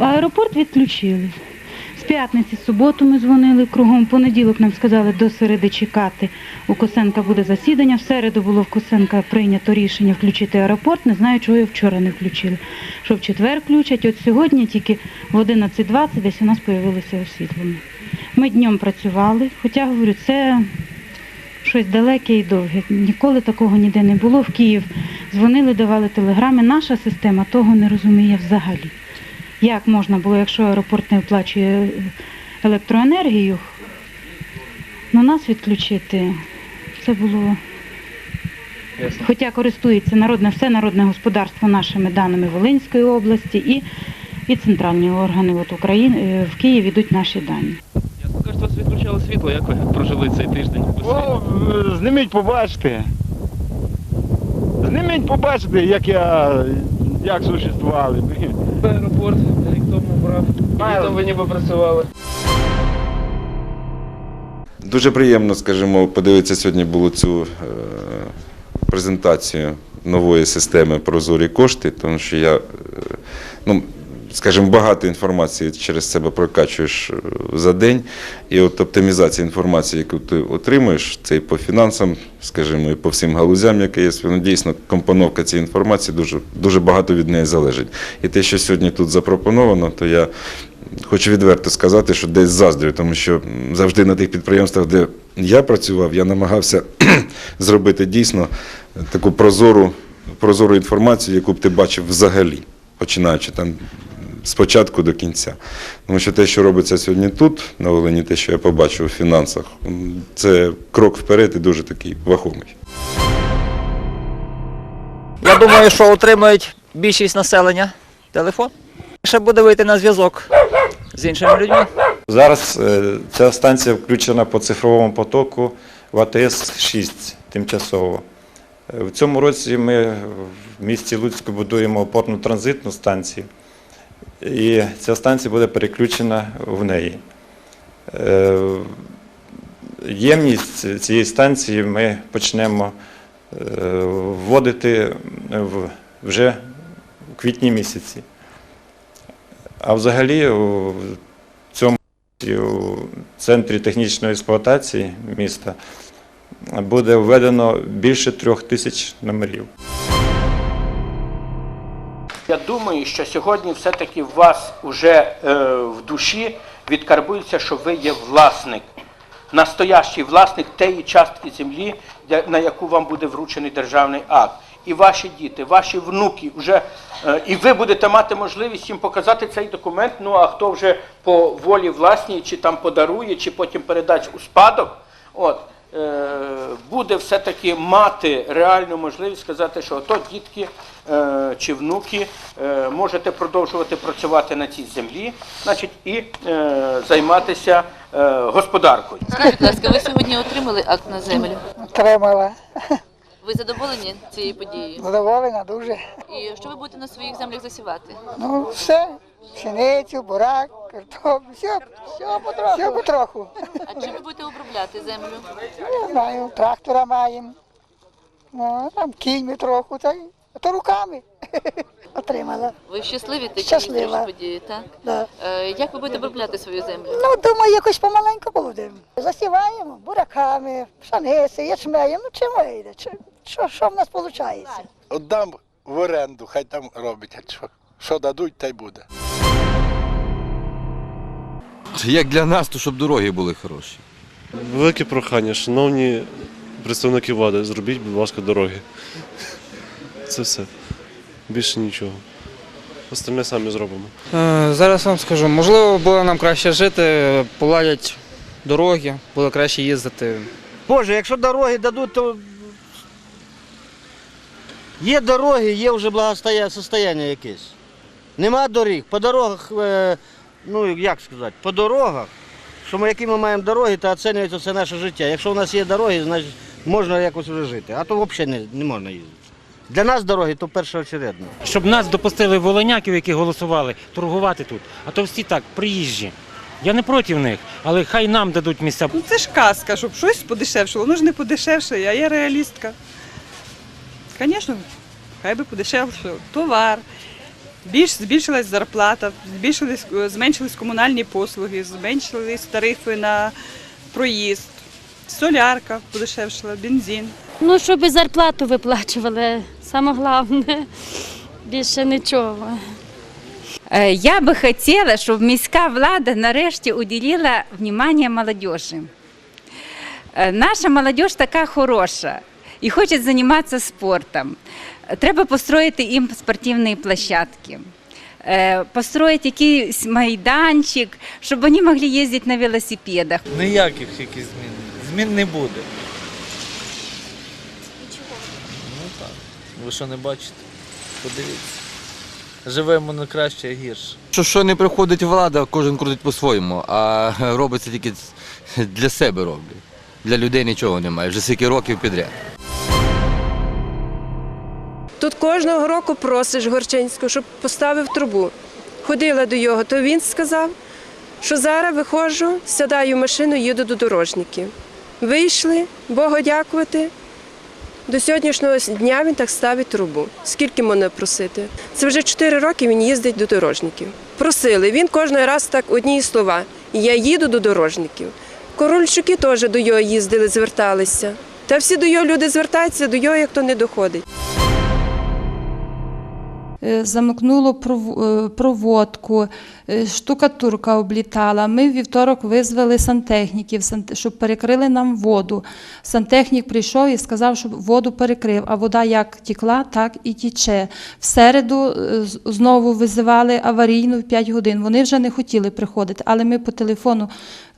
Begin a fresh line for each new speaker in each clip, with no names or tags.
аеропорт відключили. З п'ятниці, суботу ми дзвонили кругом. Понеділок нам сказали до середи чекати. У Косенка буде засідання. В середу було в Косенка прийнято рішення включити аеропорт. Не знаю, чого його вчора не включили. Що в четвер включать. От сьогодні тільки в 11.20 десь у нас з'явилося освітлення. Ми днем працювали, хоча говорю, це щось далеке і довге. Ніколи такого ніде не було. В Київ дзвонили, давали телеграми. Наша система того не розуміє взагалі. Як можна було, якщо аеропорт не оплачує електроенергію, ну нас відключити, це було.
Ясно.
Хоча користується народне, все народне господарство нашими даними Волинської області і, і центральні органи от України е, в Києві йдуть наші дані.
Ясно. Кажуть, вас відключало світло. Як ви прожили цей тиждень?
О, зніміть побачите. Зніміть побачите, як я як существували.
Аеропорт рік тому брав. Літом ви ніби працювали.
Дуже приємно, скажімо, подивитися сьогодні було цю е, презентацію нової системи Прозорі кошти, тому що я, е, ну, скажімо, багато інформації через себе прокачуєш е, за день. І от оптимізація інформації, яку ти отримуєш, це і по фінансам, скажімо, і по всім галузям, які є, ну, дійсно компоновка цієї інформації дуже, дуже багато від неї залежить. І те, що сьогодні тут запропоновано, то я Хочу відверто сказати, що десь заздрю, тому що завжди на тих підприємствах, де я працював, я намагався зробити дійсно таку прозору, прозору інформацію, яку б ти бачив взагалі, починаючи там з початку до кінця. Тому що те, що робиться сьогодні тут, на Волині, те, що я побачив у фінансах, це крок вперед і дуже такий вагомий.
Я думаю, що отримають більшість населення телефон. Ще буде вийти на зв'язок з іншими людьми.
Зараз е, ця станція включена по цифровому потоку в АТС-6 тимчасово. Е, В цьому році ми в місті Луцьку будуємо опорно-транзитну станцію, і ця станція буде переключена в неї. Е, Ємність цієї станції ми почнемо е, вводити вже в квітні місяці. А взагалі у цьому у центрі технічної експлуатації міста буде введено більше трьох тисяч номерів.
Я думаю, що сьогодні все-таки у вас вже е, в душі відкарбується, що ви є власник, настоящий власник тієї частки землі, на яку вам буде вручений державний акт. І ваші діти, ваші внуки вже, е, і ви будете мати можливість їм показати цей документ. Ну а хто вже по волі власній, чи там подарує, чи потім передасть у спадок, от, буде все-таки мати реальну можливість сказати, що ото дітки е, чи внуки е, можете продовжувати працювати на цій землі, значить, і е, займатися е, господаркою.
Скажіть, будь ласка, ви сьогодні отримали акт на землю.
Отримала.
Ви задоволені цією подією?
Задоволена дуже.
І що ви будете на своїх землях засівати?
Ну, все. Пшеницю, бурак, картоплю, все, все потроху. Все потроху.
А чим ви будете обробляти землю?
Не знаю, трактора маємо. Ну, там кіньми трохи, та й а то руками. Отримала.
Ви щасливі такі
Щаслива.
події, так?
Да.
Е, як ви будете обробляти свою землю?
Ну, думаю, якось помаленьку будемо. Засіваємо бураками, пшениці, ячмеєм, ну чим вийде? Чи- Що, що в нас виходить?
Отдам в оренду, хай там робить, а що, що дадуть, та й буде.
Як для нас, то щоб дороги були хороші.
Велике прохання, шановні представники влади, зробіть, будь ласка, дороги. Це все. Більше нічого. Остальне самі зробимо.
Е, Зараз вам скажу, можливо, було нам краще жити, поладять дороги, було краще їздити.
Боже, якщо дороги дадуть, то є дороги, є вже благосостояння якесь. Нема доріг. По дорогах, е, ну як сказати, по дорогах, що ми, які ми маємо дороги, то оцінюється це наше життя. Якщо у нас є дороги, значить можна якось вже жити. А то взагалі не, не можна їздити. Для нас дороги то першоочередно.
Щоб нас допустили волоняків, які голосували, торгувати тут. А то всі так, приїжджі. Я не проти них, але хай нам дадуть місця.
Ну, це ж казка, щоб щось подешевшало. Ну ж не подешевшає, а я реалістка. Звісно, хай би подешевшав товар,
Більш збільшилась зарплата, збільшились, зменшились комунальні послуги, зменшились тарифи на проїзд, солярка подешевшила, бензин.
Ну, щоб і зарплату виплачували, саме головне, більше нічого.
Е, Я би хотіла, щоб міська влада нарешті уділила внимание молодежи. Е, Наша молодежь така хороша і хоче займатися спортом. Треба построїти їм спортивні площадки. е, Построїть якийсь майданчик, щоб вони могли їздити на велосипедах.
Ніяких яких змін. Змін не буде. Ну так. Ви що не бачите? Подивіться. Живемо не краще, а гірше.
Що, що не приходить влада, кожен крутить по-своєму, а робиться тільки для себе роблять. Для людей нічого немає, вже скільки років підряд.
Тут кожного року просиш Горчинського, щоб поставив трубу. Ходила до його, то він сказав, що зараз виходжу, сідаю в машину, їду до дорожників. Вийшли, Богу дякувати. До сьогоднішнього дня він так ставить трубу. Скільки можна просити? Це вже 4 роки він їздить до дорожників. Просили. Він кожен раз так одні слова. Я їду до дорожників. Корольчуки теж до його їздили, зверталися. Та всі до його люди звертаються, до його як то не доходить.
Е, Замкнуло е, проводку, е, штукатурка облітала. Ми в вівторок визвали сантехніків, сант- щоб перекрили нам воду. Сантехнік прийшов і сказав, щоб воду перекрив, а вода як тікла, так і тіче. В середу знову визивали аварійну в 5 годин. Вони вже не хотіли приходити, але ми по телефону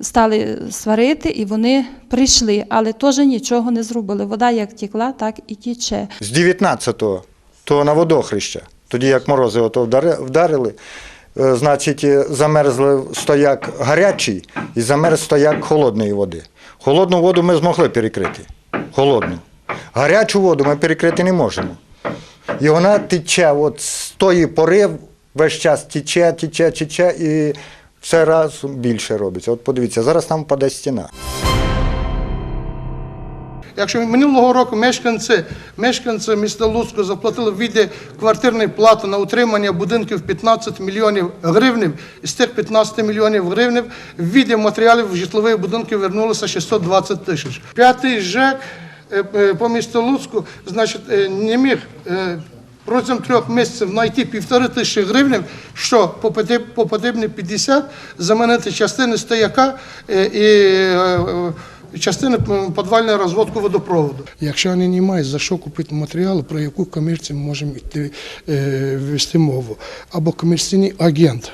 стали сварити, і вони прийшли, але теж нічого не зробили. Вода як тікла, так і тіче.
З 19-го, то на водохреща. Тоді як морози ото вдарили, е, значить, е, замерзли стояк гарячий і замерз стояк холодної води. Холодну воду ми змогли перекрити. Холодну. Гарячу воду ми перекрити не можемо. І вона тече, от з тої пори весь час тече, тече, тече і все раз більше робиться. От подивіться, зараз там впаде стіна.
Якщо минулого року мешканці, мешканці міста Луцьку заплатили в віді квартирної плати на утримання будинків 15 мільйонів гривнів, із тих 15 мільйонів гривнів в віді матеріалів житлових будинків вернулося 620 тисяч. П'ятий ЖЕК е, е, по місту Луцьку, значить, е, не міг протягом трьох місяців знайти півтори тисячі гривень, що по потрібні 50 замінити частини стояка е, і частини підвальної розводку водопроводу. Якщо вони не мають за що купити матеріали, про яку комерцію ми можемо йти, е, вести мову, або комерційний агент.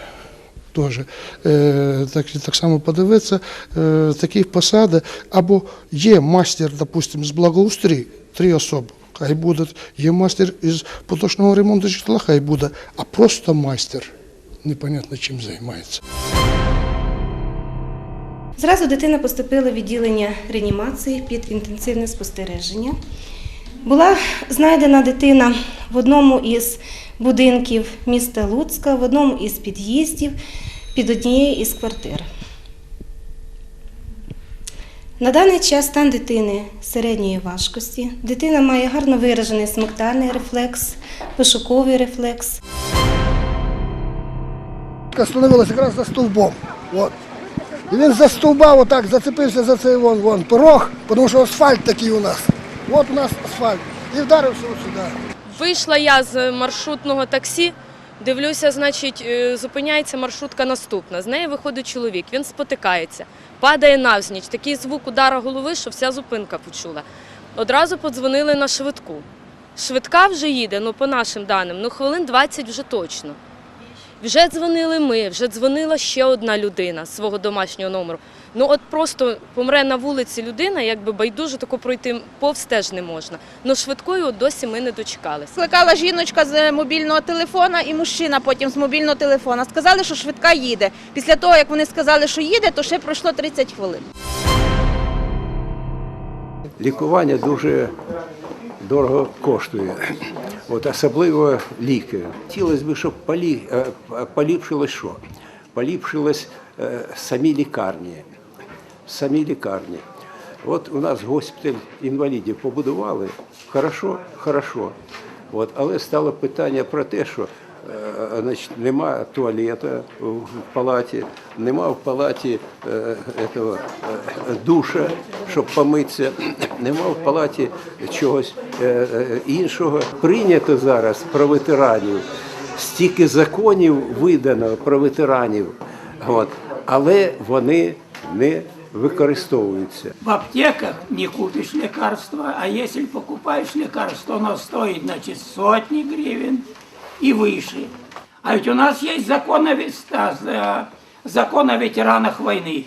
Теж е, так, так само подивитися, е, такі посади, або є мастер, допустимо, з благоустрій, три особи, хай буде, є мастер із поточного ремонту житла, хай буде, а просто майстер, непонятно чим займається.
Зразу дитина поступила в відділення реанімації під інтенсивне спостереження. Була знайдена дитина в одному із будинків міста Луцька, в одному із під'їздів під однією із квартир. На даний час стан дитини середньої важкості. Дитина має гарно виражений смоктальний рефлекс, пошуковий рефлекс.
Остановилась якраз за стовбом. От. І він за стовба отак зацепився за цей вон, вон порог, тому що асфальт такий у нас. От у нас асфальт. І вдарився сюди.
Вийшла я з маршрутного таксі, дивлюся, значить, е, зупиняється маршрутка наступна. З неї виходить чоловік, він спотикається, падає навзніч. Такий звук удара голови, що вся зупинка почула. Одразу подзвонили на швидку. Швидка вже їде, ну по нашим даним, ну хвилин 20 вже точно. Вже дзвонили ми, вже дзвонила ще одна людина з свого домашнього номеру. Ну от просто помре на вулиці людина, якби байдуже тако пройти повз теж не можна. Ну швидкою от досі ми не дочекалися.
Скликала жіночка з мобільного телефона і мужчина потім з мобільного телефона. Сказали, що швидка їде. Після того, як вони сказали, що їде, то ще пройшло 30 хвилин.
Лікування дуже дорого коштує, От, особливо ліки. Хотілося б, щоб полі, е, поліпшилось що? Поліпшилось е, самі лікарні. Самі лікарні. От у нас госпіталь інвалідів побудували. Хорошо, хорошо. От, але стало питання про те, що е, значить, нема туалета в палаті, нема в палаті е, этого, е, душа, щоб помитися, нема в палаті чогось іншого. Прийнято зараз про ветеранів. Стільки законів видано про ветеранів, от, але вони не використовуються.
В аптеках не купишь лекарства, а если покупаешь лекарство, оно стоит, значит, сотни гривен и выше. А ведь у нас есть закон о, ве- а, за- закон о ветеранах войны.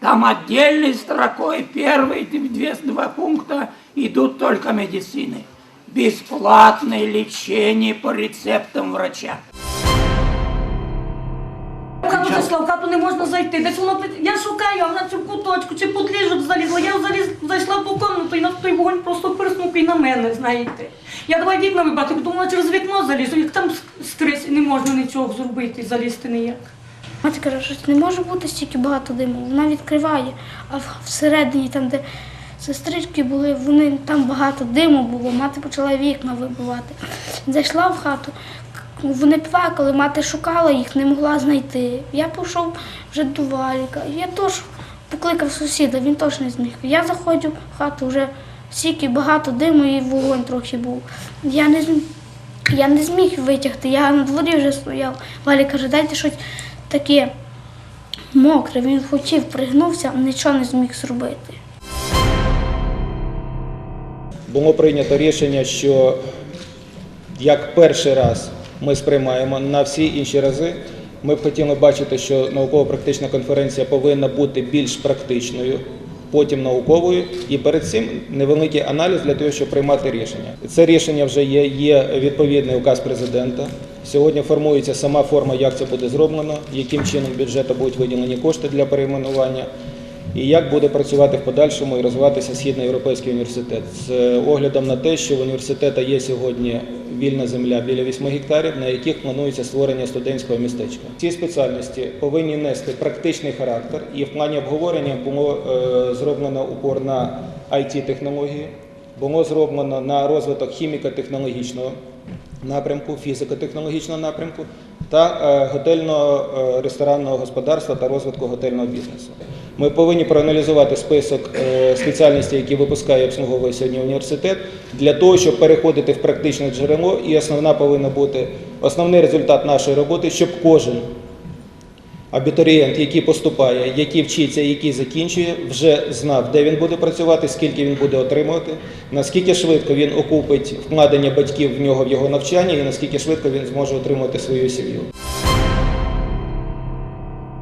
Там отдельной строкой первые две, два пункта идут только медицины. Бесплатное лечение по рецептам врача.
Хату зайшла, не можна зайти. Десь воно я шукаю, а вона в куточку, чи під ліжок залізла. Я заліз, зайшла по комнату і на той вогонь просто перснув і на мене, знаєте. Я давай вікна вибати, думала через вікно залізу, як там скрізь не можна нічого зробити, залізти ніяк.
Мати каже, що не може бути стільки багато диму. Вона відкриває, а всередині, там, де сестрички були, вони там багато диму було. Мати почала вікна вибивати. Зайшла в хату, вони плакали, мати шукала їх, не могла знайти. Я пішов вже до валіка. Я теж покликав сусіда, він теж не зміг. Я заходжу в хату, вже стільки багато диму і вогонь трохи був. Я не зм- я не зміг витягти, я на дворі вже стояв. Валя каже, дайте щось таке мокре. Він хотів, пригнувся, нічого не зміг зробити.
було прийнято рішення, що як перший раз ми сприймаємо на всі інші рази, ми б хотіли бачити, що науково-практична конференція повинна бути більш практичною, потім науковою, і перед цим невеликий аналіз для того, щоб приймати рішення. Це рішення вже є, є відповідний указ президента. Сьогодні формується сама форма, як це буде зроблено, яким чином бюджету будуть виділені кошти для перейменування і як буде працювати в подальшому і розвиватися Східноєвропейський університет з оглядом на те, що в університету є сьогодні вільна земля біля 8 гектарів, на яких планується створення студентського містечка. Ці спеціальності повинні нести практичний характер, і в плані обговорення було е, зроблено упор на it технології було зроблено на розвиток хіміко-технологічного напрямку, фізико-технологічного напрямку та готельного готельно-ресторанного господарства та розвитку готельного бізнесу. Ми повинні проаналізувати список е, спеціальностей, які випускає і обслуговує сьогодні університет, для того, щоб переходити в практичне джерело. І основна повинна бути основний результат нашої роботи, щоб кожен абітурієнт, який поступає, який вчиться, який закінчує, вже знав, де він буде працювати, скільки він буде отримувати, наскільки швидко він окупить вкладення батьків в нього в його навчання, і наскільки швидко він зможе отримувати свою сім'ю.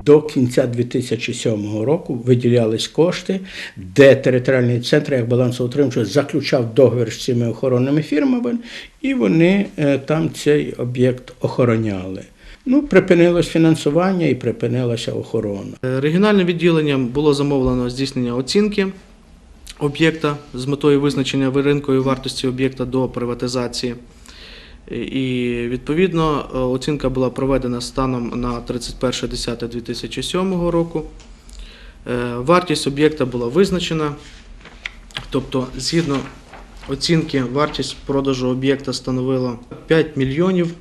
До кінця 2007 року виділялись кошти, де територіальний центр як балансоутримувач заключав договір з цими охоронними фірмами, і вони е, там цей об'єкт охороняли. Ну, припинилось фінансування і припинилася охорона.
Е, Регіональним відділенням було замовлено здійснення оцінки об'єкта з метою визначення ринкової вартості об'єкта до приватизації. І відповідно е, оцінка була проведена станом на 31.10.2007 року. Е, Вартість об'єкта була визначена, тобто, згідно оцінки, вартість продажу об'єкта становила 5 мільйонів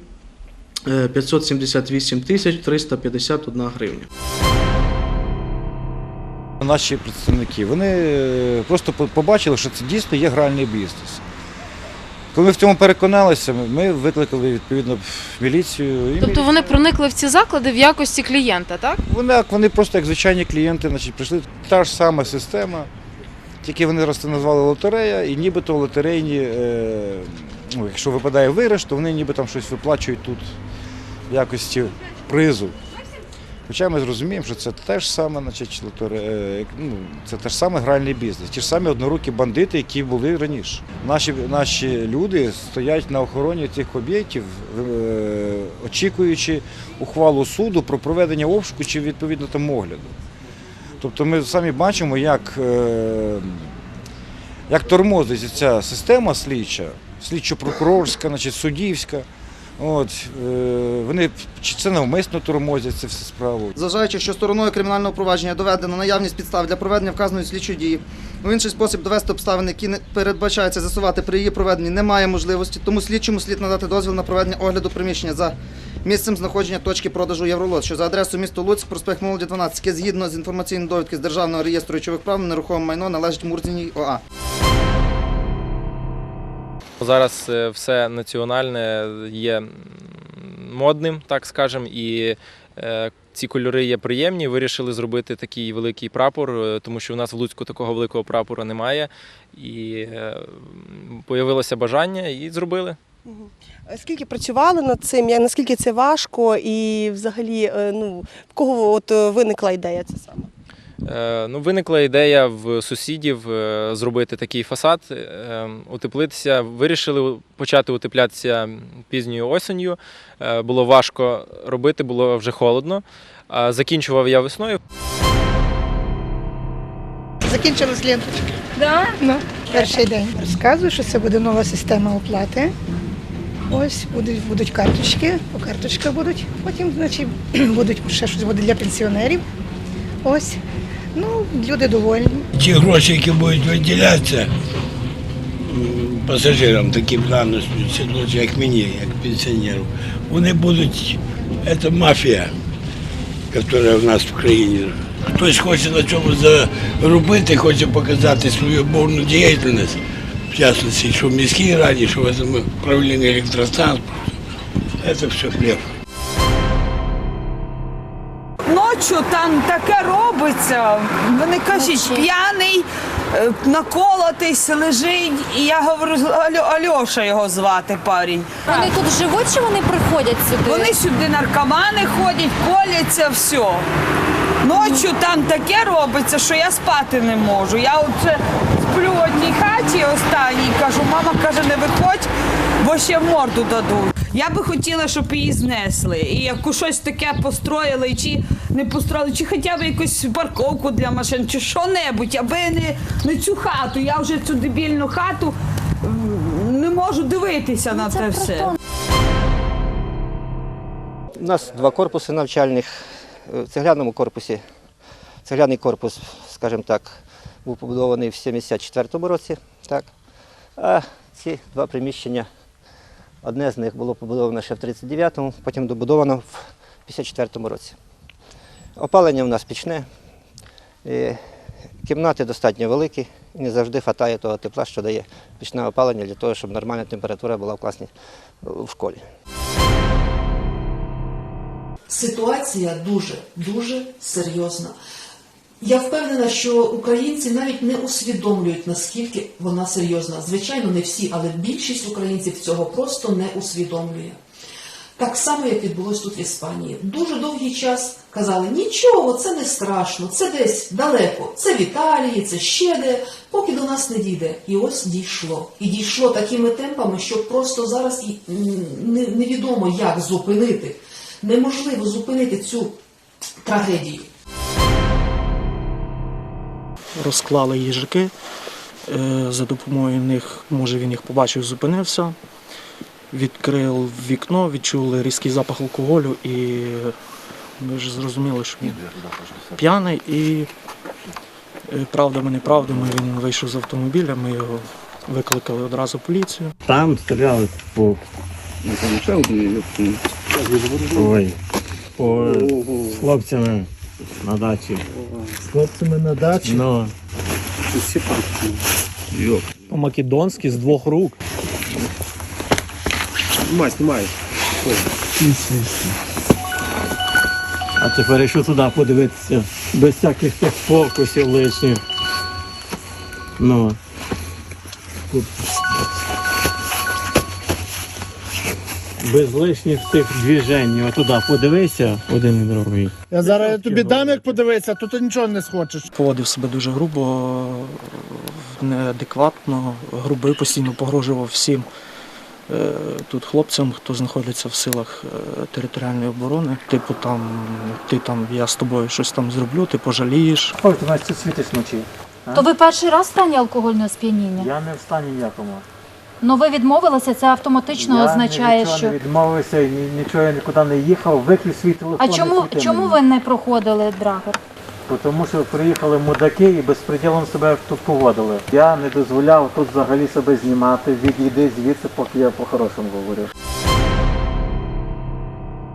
578 тисяч 351 гривня.
Наші представники вони е, просто побачили, що це дійсно є гральний бізнес. Коли ми в цьому переконалися, ми викликали відповідно міліцію. І
Тобто вони проникли в ці заклади в якості клієнта, так?
Вони, вони просто як звичайні клієнти, значить, прийшли. Та ж сама система, тільки вони зараз це назвали лотерея, і нібито лотерейні, е, ну, якщо випадає виграш, то вони ніби там щось виплачують тут в якості призу. Хоча ми зрозуміємо, що це теж саме, е, ну, це теж саме гральний бізнес. Ті ж самі однорукі бандити, які були раніше. Наші, наші люди стоять на охороні цих об'єктів, е, очікуючи ухвалу суду про проведення обшуку чи відповідно там огляду. Тобто ми самі бачимо, як, е, як тормозить ця система слідча, слідчо-прокурорська, значить, суддівська. От, е, вони чи це навмисно тормозять цю всю справу.
Зважаючи, що стороною кримінального провадження доведено наявність підстав для проведення вказаної слідчої дії, у інший спосіб довести обставини, які не передбачається з'ясувати при її проведенні, немає можливості, тому слідчому слід надати дозвіл на проведення огляду приміщення за місцем знаходження точки продажу Євролот, що за адресою місто Луцьк, проспект Молоді 12, яке згідно з інформаційної довідки з Державного реєстру речових прав нерухоме майно належить Мурзіній ОА.
Зараз е, все національне є модним, так скажемо, і е, ці кольори є приємні. Вирішили зробити такий великий прапор, е, тому що у нас в Луцьку такого великого прапора немає. І появилося бажання і зробили.
Скільки працювали над цим, наскільки це важко, і взагалі, ну в кого от виникла ідея це саме?
Е, Ну, виникла ідея в сусідів е, зробити такий фасад, е, утеплитися. Вирішили почати утеплятися пізньою осінню. Було важко робити, було вже холодно. Закінчував я весною.
Закінчилась ленточка.
Да?
Ну, перший день. Розказую, що це буде нова система оплати. Ось будуть, будуть карточки, по карточках будуть. Потім, значить, будуть ще щось буде для пенсіонерів. Ось. Ну, люди довольні.
Ті гроші, які будуть виділятися пасажирам, плани сідуть, як мені, як пенсіонеру, вони будуть, це мафія, яка в нас в країні. Хтось хоче на цьому заробити, хоче показати свою бурну діяльність, в частності, що в міській раді, що в управлінні електротранспорту. Це все хліб.
Ночі там таке робиться. Вони кажуть, п'яний, е, наколотись, лежить. І я говорю, Альо, Альоша його звати парень.
Вони тут живуть чи вони приходять сюди?
Вони сюди наркомани ходять, коляться, все. Ночі там таке робиться, що я спати не можу. Я оце сплю в одній хаті останній, кажу, мама каже, не виходь, бо ще в морду дадуть. Я би хотіла, щоб її знесли. І яку щось таке построїли, чи не построїли, чи хоча б якусь парковку для машин, чи що-небудь, аби не, не цю хату. Я вже цю дебільну хату не можу дивитися на це все.
У нас два корпуси навчальних. В цегляному корпусі, цегляний корпус, скажімо так, був побудований в 74-му році. Так. А ці два приміщення, одне з них було побудовано ще в 39-му, потім добудовано в 54-му році. Опалення в нас пічне, кімнати достатньо великі, і не завжди вистачає того тепла, що дає пічне опалення для того, щоб нормальна температура була в класні в школі.
Ситуація дуже дуже серйозна. Я впевнена, що українці навіть не усвідомлюють, наскільки вона серйозна. Звичайно, не всі, але більшість українців цього просто не усвідомлює. Так само, як відбулось тут в Іспанії. Дуже довгий час казали, нічого, це не страшно, це десь далеко, це в Італії, це ще де, поки до нас не дійде. І ось дійшло. І дійшло такими темпами, що просто зараз невідомо, як зупинити. Неможливо зупинити цю трагедію.
Розклали їжаки. Е, За допомогою них, може він їх побачив, зупинився, відкрив вікно, відчули різкий запах алкоголю і ми ж зрозуміли, що він п'яний і е, правдами, неправдами він вийшов з автомобіля, ми його викликали одразу поліцію.
Там стріляли по. Ой, по з хлопцями на дачі.
З хлопцями на дачі?
Ну,
По-македонськи з двох рук.
знімай, знімай. А тепер якщо туди подивитися, без всяких тих фокусів лишніх. Ну. Без лишніх тих движень, отуди подивися, один і другий.
Я зараз тобі дам як подивитися, то ти нічого не схочеш.
Поводив себе дуже грубо, неадекватно, грубий, постійно погрожував всім е, тут хлопцям, хто знаходиться в силах е, територіальної оборони. Типу там, ти там, я з тобою щось там зроблю, ти пожалієш.
Ой, ти значить світиш вночі.
То ви перший раз в стані алкогольного сп'яніння?
Я не в стані ніякому.
Ну ви відмовилися, це автоматично
я
означає,
нічого
що.
не відмовився, і ні- нічого я нікуди не їхав, виключ свій телефон.
А чому, чому ви не проходили драгер?
Тому що приїхали мудаки і безпреділом себе тут поводили. Я не дозволяв тут взагалі себе знімати. Відійди звідси, поки я по-хорошому говорю.